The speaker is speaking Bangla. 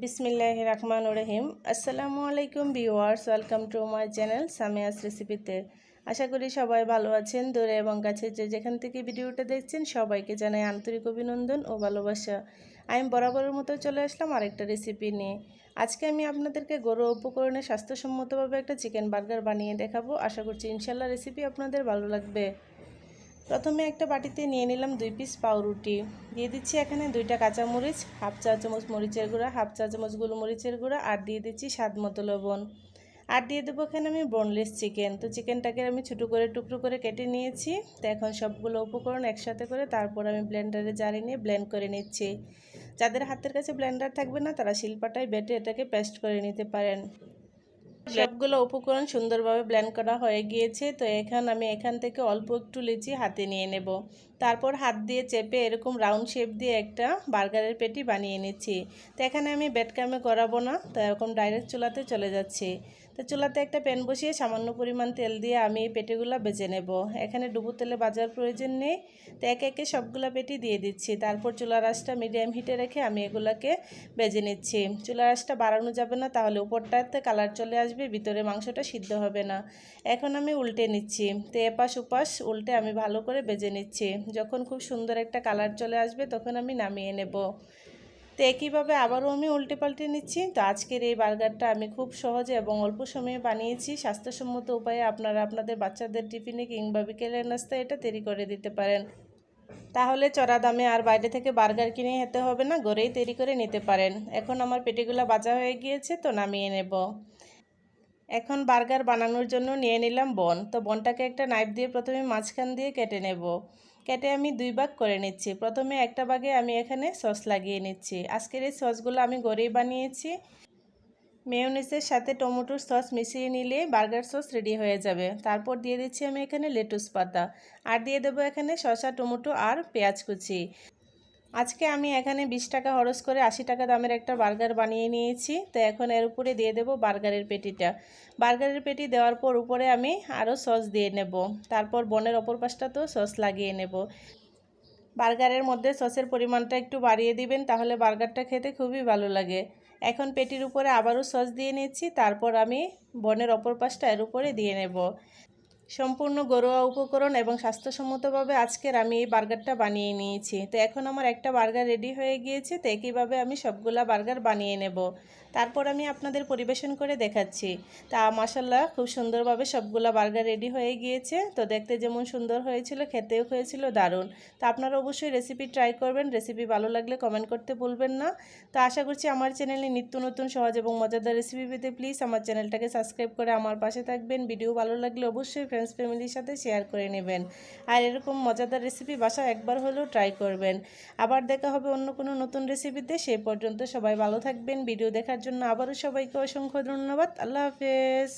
বিসমিল্লাহ রহমান রহিম। আসসালামু আলাইকুম viewers, welcome to my channel Samia's রেসিপিতে। আশা করি সবাই ভালো আছেন, দূরে এবং কাছে যে যেখান থেকে ভিডিওটা দেখছেন সবাইকে জানাই আন্তরিক অভিনন্দন ও ভালোবাসা। আমি বরাবরের মতো চলে আসলাম আরেকটা রেসিপি নিয়ে। আজকে আমি আপনাদেরকে গরু উপকরণে স্বাস্থ্যসম্মতভাবে একটা চিকেন বার্গার বানিয়ে দেখাবো। আশা করছি ইনশাল্লাহ রেসিপি আপনাদের ভালো লাগবে। প্রথমে একটা বাটিতে নিয়ে নিলাম দুই পিস পাউরুটি। দিয়ে দিচ্ছি এখানে দুইটা কাঁচামরিচ, হাফ চা চামচ মরিচের গুঁড়া, হাফ চা চামচ গোলমরিচের গুঁড়া আর দিয়ে দিচ্ছি স্বাদ মতো লবণ। আর দিয়ে দেবো এখানে আমি বোনলেস চিকেন তো চিকেনটাকে আমি ছোটো করে, টুকরো করে কেটে নিয়েছি। তো এখন সবগুলো উপকরণ একসাথে করে তারপর আমি ব্লেন্ডারে জারি নিয়ে ব্লেন্ড করে নিচ্ছি। যাদের হাতের কাছে ব্লেন্ডার থাকবে না, তারা শিল্পাটায় বেটে এটাকে পেস্ট করে নিতে পারেন। সবগুলো উপকরণ সুন্দরভাবে ব্লেন্ড করা হয়ে গিয়েছে। তো এখন আমি এখান থেকে অল্প একটু লিচি হাতে নিয়ে নেব। তারপর হাত দিয়ে চেপে এরকম রাউন্ড শেপ দিয়ে একটা বার্গারের পেটি বানিয়ে নিচ্ছি। তো এখানে আমি বেডকামে করাবো না, তো এরকম ডাইরেক্ট চুলাতে চলে যাচ্ছি। তো চুলাতে একটা প্যান বসিয়ে সামান্য পরিমাণ তেল দিয়ে আমি এই পেটিগুলো বেজে নেব। এখানে ডুবো তেলে বাজার প্রয়োজন নেই। তো একে একে সবগুলো পেটি দিয়ে দিচ্ছি। তারপর চুলার আঁচটা মিডিয়াম হিটে রেখে আমি এগুলোকে বেজে নিচ্ছি। চুলার আঁচটা বাড়ানো যাবে না, তাহলে উপরটাতে কালার চলে আসবে। ভিতরে মাংসটা সিদ্ধ হবে না। এখন আমি উল্টে নিচ্ছি। তো এপাশ উপাশ উল্টে আমি ভালো করে বেজে নিচ্ছি। যখন খুব সুন্দর একটা কালার চলে আসবে, তখন আমি নামিয়ে নেব। তো একইভাবে আবারও আমি উল্টে পাল্টে নিচ্ছি। তো আজকের এই বার্গারটা আমি খুব সহজে এবং অল্প সময়ে বানিয়েছি। স্বাস্থ্যসম্মত উপায়ে আপনারা আপনাদের বাচ্চাদের টিফিনে কিংবা বিকেলের নাস্তায় এটা তৈরি করে দিতে পারেন। তাহলে চড়া দামে আর বাইরে থেকে বার্গার কিনে খেতে হবে না ঘরেই তৈরি করে নিতে পারেন। এখন আমার পেটিগুলো বাজা হয়ে গিয়েছে, তো নামিয়ে নেব। এখন বার্গার বানানোর জন্য নিয়ে নিলাম বন। তো বনটাকে একটা নাইফ দিয়ে প্রথমে মাঝখান দিয়ে কেটে নেব। কেটে আমি দুই ভাগ করে নিচ্ছি। প্রথমে একটা ভাগে আমি এখানে সস লাগিয়ে নিচ্ছি। আজকের এই সসগুলো আমি গড়েই বানিয়েছি। মেয়নিসের সাথে টমেটোর সস মিশিয়ে নিলে বার্গার সস রেডি হয়ে যাবে। তারপর দিয়ে দিচ্ছি আমি এখানে লেটুস পাতা। আর দিয়ে দেবো এখানে শসা, টমেটো আর পেঁয়াজ কুচি। আজকে আমি এখানে বিশ টাকা খরচ করে আশি টাকা দামের একটা বার্গার বানিয়ে নিয়েছি। তো এখন এর উপরে দিয়ে দেব বার্গারের পেটিটা। বার্গারের পেটি দেওয়ার পর উপরে আমি আরও সস দিয়ে নেব। তারপর বনের অপর পাশটা তো সস লাগিয়ে নেব। বার্গারের মধ্যে সসের পরিমাণটা একটু বাড়িয়ে দিবেন, তাহলে বার্গারটা খেতে খুবই ভালো লাগে। এখন পেটির উপরে আবারও সস দিয়ে নিচ্ছি, তারপর আমি বনের অপর পাশটা এর উপরে দিয়ে নেব। সম্পূর্ণ ঘরোয়া উপকরণ এবং স্বাস্থ্যসম্মতভাবে আজকের আমি এই বার্গারটা বানিয়ে নিয়েছি। তো এখন আমার একটা বার্গার রেডি হয়ে গিয়েছে, তো একইভাবে আমি সবগুলা বার্গার বানিয়ে নেব। তারপর আমি আপনাদের পরিবেশন করে দেখাচ্ছি। তা মাসাল্লাহ খুব সুন্দরভাবে সবগুলা বার্গার রেডি হয়ে গিয়েছে। তো দেখতে যেমন সুন্দর হয়েছিল, খেতেও হয়েছিল দারুণ। তো আপনারা অবশ্যই রেসিপি ট্রাই করবেন, রেসিপি ভালো লাগলে কমেন্ট করতে ভুলবেন না। তো আশা করছি আমার চ্যানেলে নিত্য নতুন, সহজ এবং মজাদার রেসিপি পেতে প্লিজ আমার চ্যানেলটাকে সাবস্ক্রাইব করে আমার পাশে থাকবেন। ভিডিও ভালো লাগলে অবশ্যই ফ্রেন্ডস ফ্যামিলির সাথে শেয়ার করে নেবেন। আর এরকম মজাদার রেসিপি বাসা একবার হলেও ট্রাই করবেন। আবার দেখা হবে অন্য কোনো নতুন রেসিপিতে সেই পর্যন্ত সবাই ভালো থাকবেন। ভিডিও দেখার জন্য আবারও সবাইকে অসংখ্য ধন্যবাদ। আল্লাহ হাফেজ।